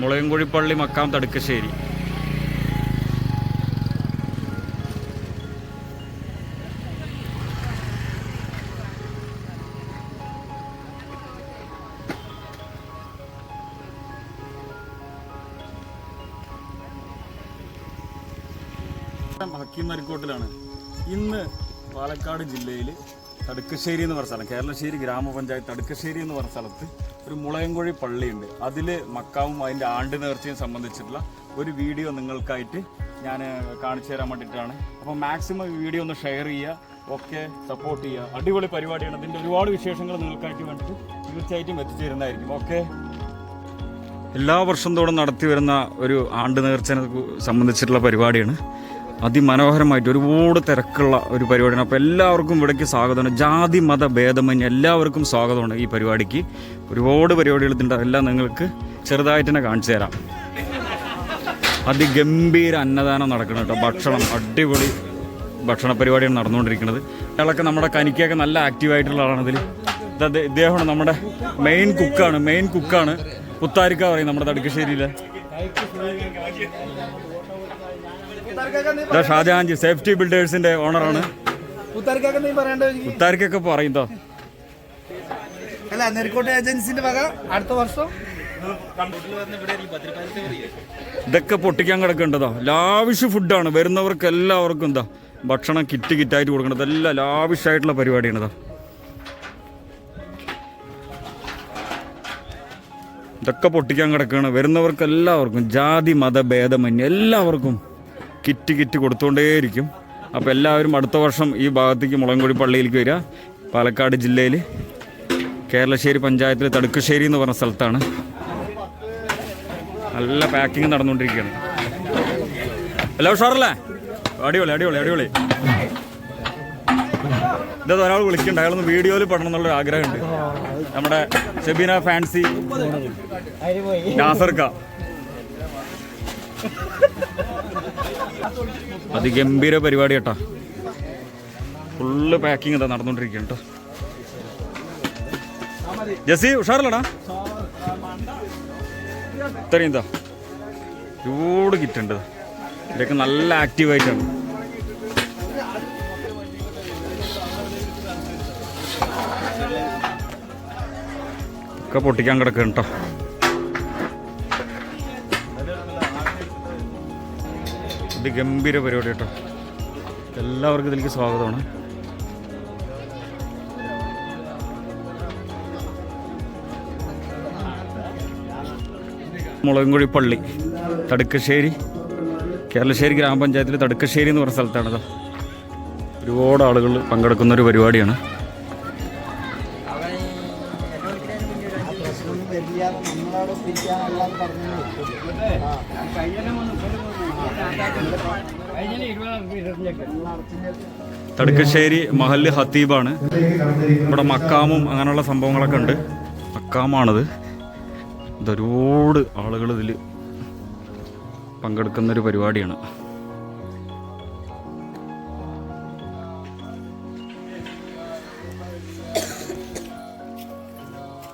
മുളയൻകുഴിപ്പള്ളി മക്കാം തടുക്കശ്ശേരി. ഹക്കീം മരിക്കോട്ടിലാണ് ഇന്ന് പാലക്കാട് ജില്ലയിൽ തടുക്കശ്ശേരി എന്ന് പറഞ്ഞ സ്ഥലം. കേരളശ്ശേരി ഗ്രാമപഞ്ചായത്ത് തടുക്കശ്ശേരി എന്ന് പറഞ്ഞ സ്ഥലത്ത് ഒരു മുളയൻകുഴി പള്ളിയുണ്ട്. അതിൽ മക്കാവും അതിന്റെ ആണ്ട് നേർച്ചയും സംബന്ധിച്ചിട്ടുള്ള ഒരു വീഡിയോ നിങ്ങൾക്കായിട്ട് ഞാൻ കാണിച്ചു തരാൻ വേണ്ടിയിട്ടാണ്. അപ്പോൾ മാക്സിമം വീഡിയോ ഒന്ന് ഷെയർ ചെയ്യുക ഒക്കെ സപ്പോർട്ട് ചെയ്യുക. അടിപൊളി പരിപാടിയാണ്. അതിന്റെ ഒരുപാട് വിശേഷങ്ങൾ നിങ്ങൾക്കായിട്ട് വേണ്ടിയിട്ട് തീർച്ചയായിട്ടും എത്തിച്ചേരുന്നതായിരിക്കും. ഓക്കെ? എല്ലാ വർഷം തോറും നടത്തി വരുന്ന ഒരു ആണ്ട് നേർച്ചനെ സംബന്ധിച്ചിട്ടുള്ള പരിപാടിയാണ്. അതിമനോഹരമായിട്ട് ഒരുപാട് തിരക്കുള്ള ഒരു പരിപാടിയാണ്. അപ്പോൾ എല്ലാവർക്കും ഇവിടേക്ക് സ്വാഗതമാണ്. ജാതി മത ഭേദമന്യ എല്ലാവർക്കും സ്വാഗതമാണ് ഈ പരിപാടിക്ക്. ഒരുപാട് പരിപാടികൾ ഇതിന്റെ എല്ലാം നിങ്ങൾക്ക് ചെറുതായിട്ട് തന്നെ കാണിച്ചു തരാം. അതിഗംഭീര അന്നദാനം നടക്കണം കേട്ടോ. ഭക്ഷണം അടിപൊളി ഭക്ഷണ പരിപാടിയാണ് നടന്നുകൊണ്ടിരിക്കുന്നത്. അയാളൊക്കെ നമ്മുടെ കനിക്കൊക്കെ നല്ല ആക്റ്റീവായിട്ടുള്ള ആളാണ് ഇതിൽ ഇത് ഇദ്ദേഹമാണ് നമ്മുടെ മെയിൻ കുക്കാണ് മെയിൻ കുക്കാണ് പുത്താരിക്ക പറയും നമ്മുടെ തടുക്കശ്ശേരിയിലെ. ഷാജഹാൻജി സേഫ്റ്റി ബിൽഡേഴ്സിന്റെ ഓണറാണ് പുത്താരിക്കൊക്കെ പറയും അല്ല നെരിക്കോട്ട് ഏജൻസിന്റെ വക അടുത്ത വർഷം? ഇതൊക്കെ പൊട്ടിക്കാൻ കിടക്കേണ്ടതാ ലാവിഷ് ഫുഡാണ് വരുന്നവർക്ക് എല്ലാവർക്കും എന്താ ഭക്ഷണം കിറ്റ് കിറ്റായിട്ട് കൊടുക്കേണ്ടത് എല്ലാം ലാവിഷായിട്ടുള്ള പരിപാടിയാണ് ഇതാ ഇതൊക്കെ പൊട്ടിക്കാൻ കിടക്കുകയാണ്. വരുന്നവർക്ക് എല്ലാവർക്കും ജാതി മത ഭേദമന്യ എല്ലാവർക്കും കിറ്റ് കിറ്റ് കൊടുത്തുകൊണ്ടേയിരിക്കും. അപ്പോൾ എല്ലാവരും അടുത്ത വർഷം ഈ ഭാഗത്തേക്ക് മുളങ്കുഴി പള്ളിയിലേക്ക് വരിക. പാലക്കാട് ജില്ലയിൽ കേരളശ്ശേരി പഞ്ചായത്തിലെ തടുക്കശ്ശേരി എന്ന് പറഞ്ഞ സ്ഥലത്താണ്. നല്ല പാക്കിങ് നടന്നുകൊണ്ടിരിക്കുകയാണ്. എല്ലാ ഉഷാറല്ലേ? അടിപൊളി അടിപൊളി അടിപൊളി. ഇതത് ഒരാൾ വിളിക്കണ്ട അയാളൊന്ന് വീഡിയോയിൽ പെടണം എന്നുള്ള ആഗ്രഹമുണ്ട്. നമ്മുടെ ഷെബീന ഫാൻസി. നാസർക്ക. അതിഗംഭീര പരിപാടി കേട്ടോ. ഫുള്ള് പാക്കിംഗ് ഇതാ നടന്നുകൊണ്ടിരിക്കുകയാണ് കേട്ടോ. ജസി ഉഷാറല്ലടാ? ഇത്രയും എന്താ ചൂട് കിറ്റുണ്ട് ഇതൊക്കെ നല്ല ആക്റ്റീവായിട്ടാണ് ഒക്കെ പൊട്ടിക്കാൻ കിടക്കണം ഇത് ഗംഭീര പരിപാടി കേട്ടോ. എല്ലാവർക്കും ഇതിലേക്ക് സ്വാഗതമാണ്. മുളകുംകുഴി പള്ളി തടുക്കശ്ശേരി കേരളശ്ശേരി ഗ്രാമപഞ്ചായത്തിൽ തടുക്കശ്ശേരി എന്ന് പറഞ്ഞ സ്ഥലത്താണിത്. ഒരുപാട് ആളുകൾ പങ്കെടുക്കുന്ന ഒരു പരിപാടിയാണ്. തടുക്കശ്ശേരി മഹല്ല് ഹത്തീബാണ്. ഇവിടെ മക്കാമും അങ്ങനെയുള്ള സംഭവങ്ങളൊക്കെ ഉണ്ട്. മക്കാമാണത്. ഇതൊരുപാട് ആളുകൾ ഇതിൽ പങ്കെടുക്കുന്ന ഒരു പരിപാടിയാണ്.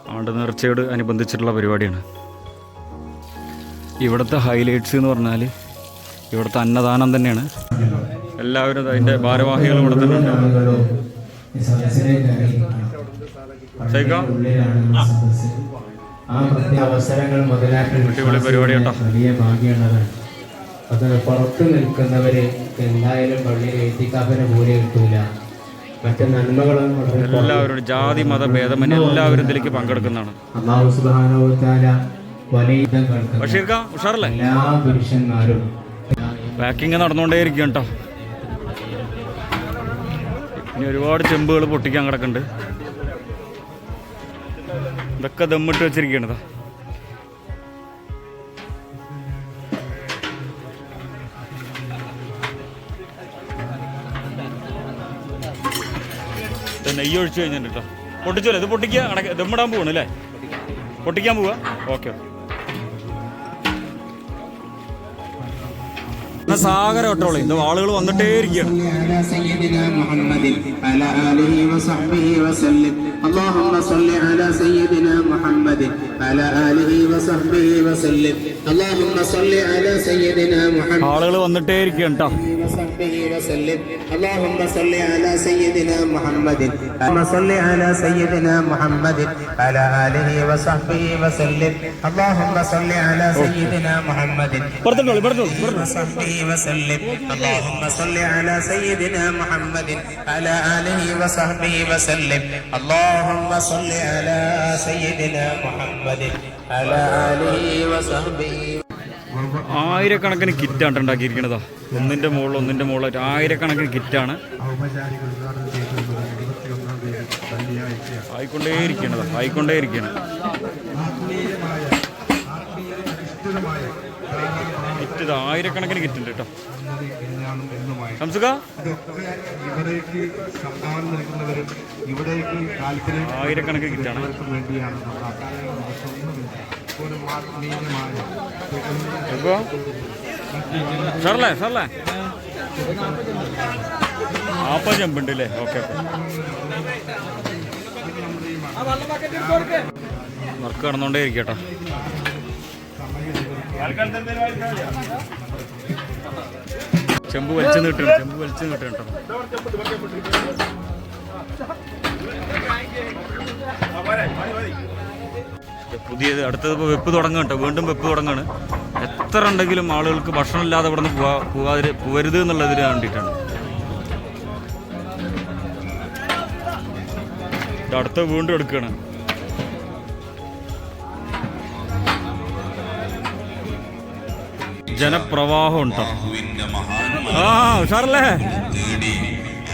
ആണ്ട് നേർച്ചയോട് അനുബന്ധിച്ചിട്ടുള്ള പരിപാടിയാണ്. ഇവിടുത്തെ ഹൈലൈറ്റ്സ് എന്ന് പറഞ്ഞാൽ ഇവിടുത്തെ അന്നദാനം തന്നെയാണ്. എല്ലാവരും അതിന്റെ ഭാരവാഹികളും ഇവിടെ തന്നെ ആ പ്രത്യേക അവസരങ്ങൾ മുതലാക്കി പരിപാടി. വലിയ ഭാഗ്യമുള്ളതാണ് അത് പുറത്തു നിൽക്കുന്നവര് എന്തായാലും പള്ളിയിൽ എത്തിക്കാപ്പിന് പോലെ കിട്ടൂല. മറ്റു നന്മകളും എല്ലാവരും ജാതി മത ഭേദമന്യേ എല്ലാവരും ഇതിലേക്ക് പങ്കെടുക്കുന്നതാണ്. അള്ളാഹു സുബ്ഹാനഹു വലിയ എല്ലാ പുരുഷന്മാരും പാക്കിങ് നടന്നുകൊണ്ടേയിരിക്കും കേട്ടോ. ഇനി ഒരുപാട് ചെമ്പുകൾ പൊട്ടിക്കാൻ കിടക്കുന്നുണ്ട്. ഇതൊക്കെ ദമ്മിട്ട് വെച്ചിരിക്കണതാ നെയ്യ് ഒഴിച്ചു കഴിഞ്ഞിട്ട് കേട്ടോ. പൊട്ടിച്ചോല്ലേ? ഇത് പൊട്ടിക്കുക ദമ്മിടാൻ പോവാണ് അല്ലേ? പൊട്ടിക്കാൻ പോവാ? ഓക്കെ. സാഗരം ഒട്ടോളെ ഇത് ആളുകൾ വന്നിട്ടേ ഇരിക്കുകയാണ് على سيدنا محمد وعلى آله وصحبه وسلم اللهم صل على سيدنا محمد على آله وصحبه وسلم اللهم صل على سيدنا محمد ആളുകൾ വന്നിട്ടേ ഇരിക്കും കേട്ടോ وصحبه وسلم اللهم صل على سيدنا محمد اللهم صل على سيدنا محمد على آله وصحبه وسلم اللهم صل على سيدنا محمد പുറത്തോളൂ പുറത്തോളൂ وصحبه وسلم اللهم صل على سيدنا محمد على آله وصحبه وسلم اللهم صل على سيدنا محمد على آله وصحبه ആയിരക്കണക്കിന് കിറ്റാണ് ഉണ്ടാക്കിയിരിക്കണതാ. ഒന്നിന്റെ മുകളിൽ ഒന്നിന്റെ മുകളിലായിട്ട് ആയിരക്കണക്കിന് കിറ്റാണ്. ആയിക്കൊണ്ടേയിരിക്കണതാ ആയിക്കൊണ്ടേയിരിക്കണം. കിറ്റ് ഇത് ആയിരക്കണക്കിന് കിറ്റ് ഉണ്ട് കേട്ടോ. സംസുക ഇവിടേക്ക് സംഭാവന നൽകുന്നവരും ഇവിടേക്ക് താല്പര്യം ആയിരക്കണക്കിന് കിറ്റാണ് വേണ്ടിയാണ് സാറല്ലേ സാറല്ലേ ആപ്പ ചെമ്പുണ്ട് അല്ലേ ഓക്കെ ഓക്കെ വർക്ക് കടന്നുകൊണ്ടേ ഇരിക്കട്ടോ ചെമ്പ് വലിച്ചു നീട്ടണം ചെമ്പ് വലിച്ചു കേട്ടോ. പുതിയത് അടുത്തത് ഇപ്പോൾ വെപ്പ് തുടങ്ങും കേട്ടോ. വീണ്ടും വെപ്പ് തുടങ്ങാണ്. എത്ര ഉണ്ടെങ്കിലും ആളുകൾക്ക് ഭക്ഷണം ഇല്ലാതെ ഇവിടെ നിന്ന് പോവാ പോകാതി പോരുത് എന്നുള്ളതിന് വേണ്ടിയിട്ടാണ്. അടുത്ത വീണ്ടും എടുക്കുകയാണ്. ജനപ്രവാഹം ഉണ്ടോ ആ ഉഷാറല്ലേ?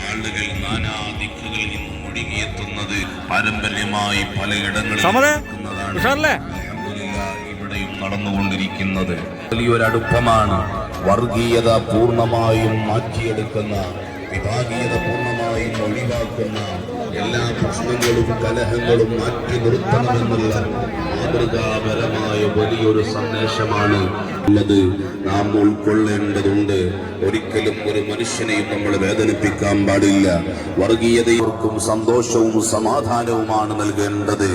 ആളുകൾ നാനാ ദിക്കുകളിൽ നിന്നും ഒഴുകിയെത്തുന്നത് പാരമ്പര്യമായി പലയിടങ്ങളിൽ സമതേ നടക്കുന്നതാണ്. ഉഷാറല്ലേ? അൽഹംദുലില്ലാ, ഇവിടെയും നടന്നുകൊണ്ടിരിക്കുന്നത് വലിയൊരടുപ്പമാണ്. വർഗീയത പൂർണമായും മാറ്റിയെടുക്കുന്ന വിഭാഗീയത പൂർണമായും ഒഴിവാക്കുന്ന എല്ലാ പ്രശ്നങ്ങളും കലഹങ്ങളും മാറ്റി നിർത്തണമെന്നുള്ള മാതൃകാപരമായ വലിയൊരു സന്ദേശമാണ് ഉള്ളത്. നാം ഉൾക്കൊള്ളേണ്ടതുണ്ട്. ഒരിക്കലും ഒരു മനുഷ്യനെയും നമ്മൾ വേദനിപ്പിക്കാൻ പാടില്ല. വർഗീയതയോർക്കും സന്തോഷവും സമാധാനവുമാണ് നൽകേണ്ടത്.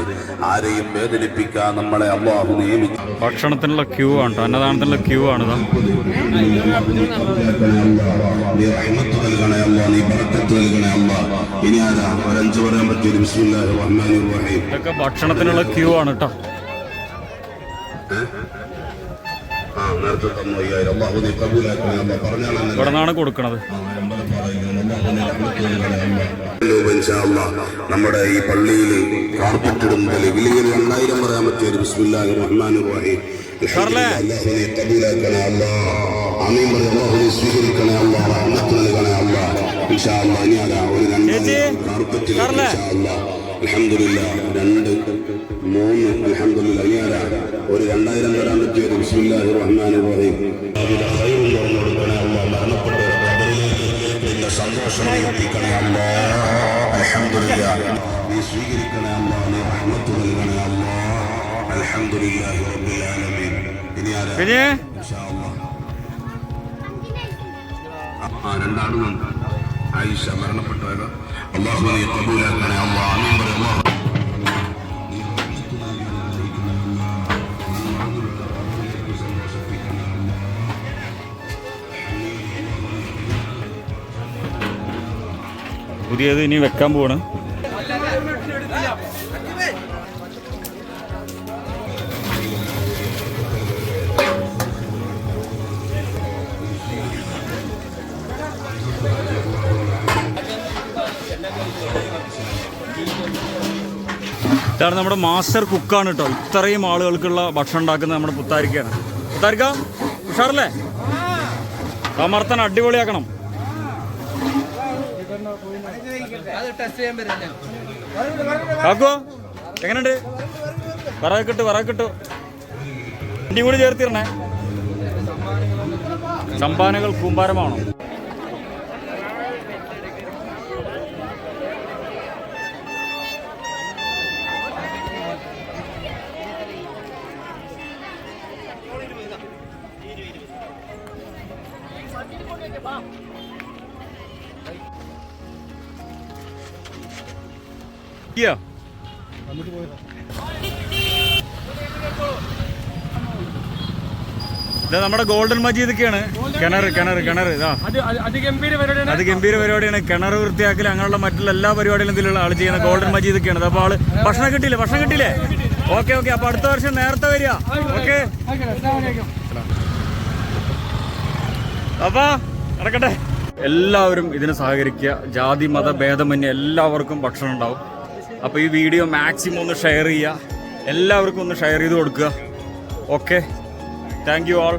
ആരെയും വേദനിപ്പിക്കാൻ നമ്മളെ അള്ളാഹു നിയമിച്ചു ഭക്ഷണത്തിനുള്ള ക്യൂ ആണ് അന്നദാനത്തിനുള്ള ക്യൂ ആണ് ഇതൊക്കെ ഭക്ഷണത്തിനുള്ള ക്യൂ ആണ് കേട്ടോ നിന്നാണ് കൊടുക്കണത്. നമ്മുടെ ഈ പള്ളിയിൽ കാർപ്പറ്റിടുന്നതിൽ വലിയ രണ്ടായിരം പറയാൻ പറ്റിയ ഒരു ബിസ്മില്ലാഹി റഹ്മാൻ റഹീം കബൂലാക്കണേ അല്ലാ ആമീൻ സ്വീകരിക്കണേ അല്ല റഹ്മത്ത് നൽകണേ അല്ലാ ഇൻഷാ അല്ലാ ഇനി അതാ ഒരു രണ്ടായിരം കാർപ്പറ്റിൽ ഇൻഷാ അല്ലാ അൽഹംദുലില്ലാ രണ്ട് മൂന്ന് അൽഹംദുലില്ലാ ഇനി ആരാ ഒരു രണ്ടായിരം തരാൻ പറ്റിയത്. ബിസ്മില്ലാഹി റഹ്മാൻ റഹീം. സന്തോഷം എത്തിക്കണേ അല്ലാ അൽഹംദുലില്ലാ നീ സ്വീകരിക്കണേ അല്ലാ നീ റഹ്മത്ത് നൽകണേ അല്ലാ അൽഹംദുലില്ലാഹി റബ്ബിൽ ആലമീൻ. ഇനി ആരാ? ഇൻഷാ അല്ലാ. ആ രണ്ടാളും ആയിഷ മരണപ്പെട്ടവർ അള്ളാഹു നീ കബൂലാക്കണേ അല്ലാ പുതിയത് ഇനി വെക്കാൻ പോവാണ്. ഇതാണ് നമ്മുടെ മാസ്റ്റർ കുക്കാണ് കേട്ടോ ഇത്രയും ആളുകൾക്കുള്ള ഭക്ഷണം ഉണ്ടാക്കുന്നത് നമ്മുടെ പുത്താരിക്കാണ് പുത്താരിക്ക ഉഷാറല്ലേ? സമർത്ഥന അടിപൊളിയാക്കണം. കാക്കോ എങ്ങനെയുണ്ട് വറകിട്ട് കിട്ടു ഇനിയും കൂടി ചേർത്തിരണേ സംഭാവനകൾ കൂമ്പാരമാണോ? ഇത് നമ്മുടെ ഗോൾഡൻ മജീദൊക്കെയാണ് കിണർ കിണർ കിണർ ഇതാ. അത് ഗംഭീര പരിപാടിയാണ്. കിണർ വൃത്തിയാക്കൽ അങ്ങനെയുള്ള മറ്റുള്ള എല്ലാ പരിപാടികളും ഇതിലുള്ള ആൾ ചെയ്യുന്ന ഗോൾഡൻ മജീദൊക്കെയാണ് അപ്പോൾ ആൾ ഭക്ഷണം കിട്ടിയില്ലേ? ഭക്ഷണം കിട്ടിയില്ലേ? Okay okay. അപ്പൊ അടുത്ത വർഷം നേരത്തെ വരിക. ഓക്കെ. അപ്പൊ നടക്കട്ടെ. എല്ലാവരും ഇതിനെ സഹകരിക്കുക. ജാതി മത ഭേദമന്യേ എല്ലാവർക്കും ഭക്ഷണം ഉണ്ടാവും. അപ്പോൾ ഈ വീഡിയോ മാക്സിമം ഒന്ന് ഷെയർ ചെയ്യുക. എല്ലാവർക്കും ഒന്ന് ഷെയർ ചെയ്ത് കൊടുക്കുക. Okay thank you all